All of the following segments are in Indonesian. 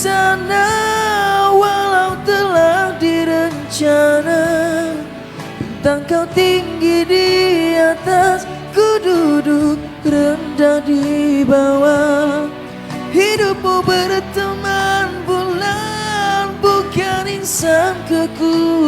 sana walau telah direncana. Tentang kau tinggi di atas Ku duduk rendah di bawah. Hidupmu berteman bulan Bukan insan kekurangan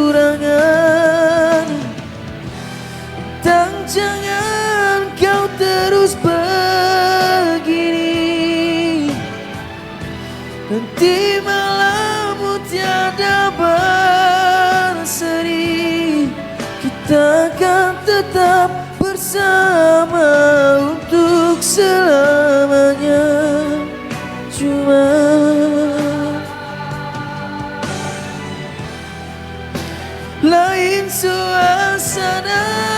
lain suasana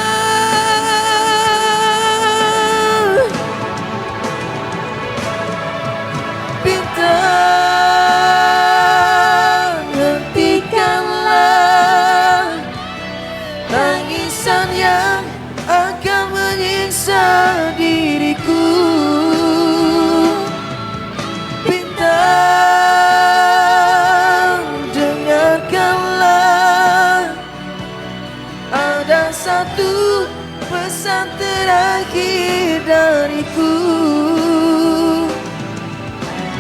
Ada satu pesan terakhir dariku.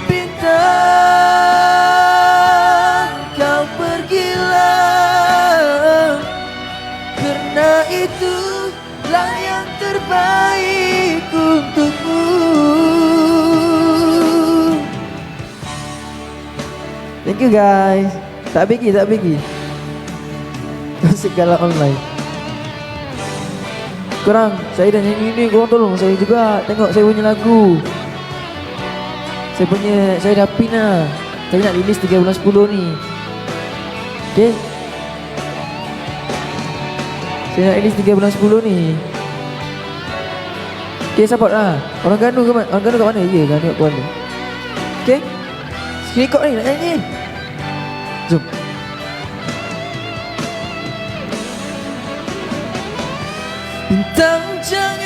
Bintang kau pergilah Karena itulah yang terbaik untukmu. Thank you guys. Tak pergi, tak pergi Musik galak online Korang, saya dah nyanyi ni Korang tolong saya juga Tengok saya punya lagu. Saya punya, saya dah pin lah. Saya nak release 3 bulan 10 ni. Okay Saya nak release 3 bulan 10 ni. Okay, support lah. Orang Ganu ke mana? Orang Ganu kat mana? Ya, Ganu kat mana? Okay Screen record ni, nak nyanyi? Jom 等着你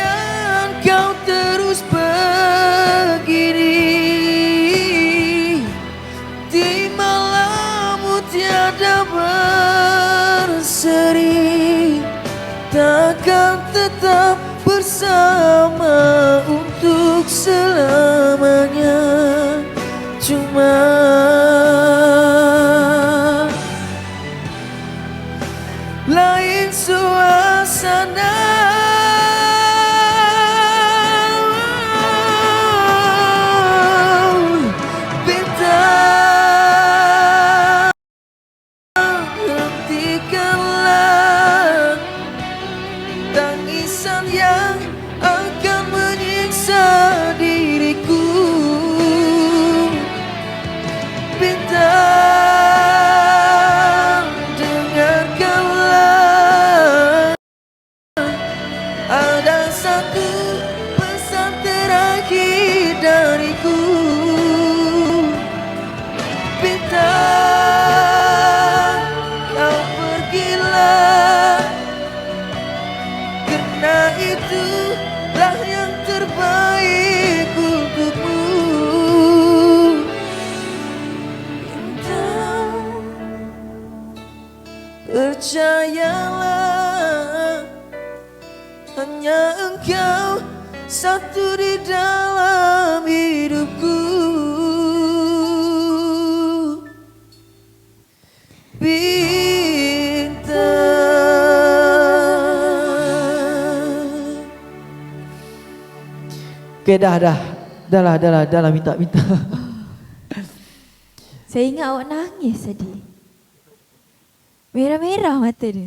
Yang akan menyiksa diriku. Bintang dengarkanlah. Ada satu Percayalah Hanya engkau satu di dalam hidupku. Bintang Okay dah dah. Dah lah dah lah dah lah. Minta minta. Saya ingat awak nangis tadi. వేరే వేరే రావత్తరు